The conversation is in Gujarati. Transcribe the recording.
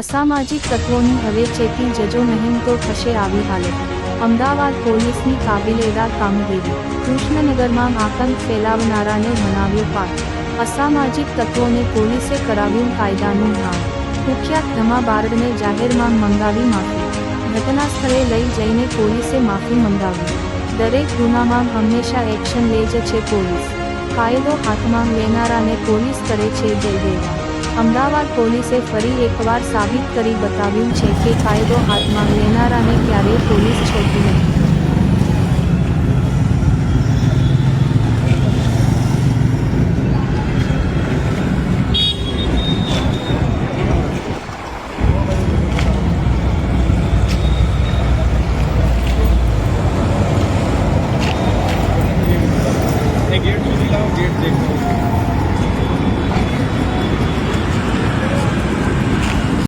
અસામાજિક તત્વોની હવે ચેતી જજો નહીં તો થશે આવી હાલત. અમદાવાદ પોલીસની કાબિલેદાર કામગીરી. કૃષ્ણનગરમાં આતંક ફેલાવનારાને બનાવ્યો પાઠ. અસામાજિક તત્વોને પોલીસે કરાવ્યું કાયદાનું ભાન. કુખ્યાત ધમા બારડને જાહેરમાં મંગાવી માફી. ઘટના સ્થળે લઈ જઈને પોલીસે માફી મંગાવી. દરેક ગુનામાં હંમેશા એક્શન લે છે પોલીસ. કાયદો હાથમાં લેનારાને પોલીસ કરે છે જય દેવા અમદાવાદ પોલીસે ફરી એકવાર સાબિત કરી બતાવ્યું છે કે કાયદો હાથમાં લેનારાને ક્યારેય પોલીસ છોડતી નહીં ગેટ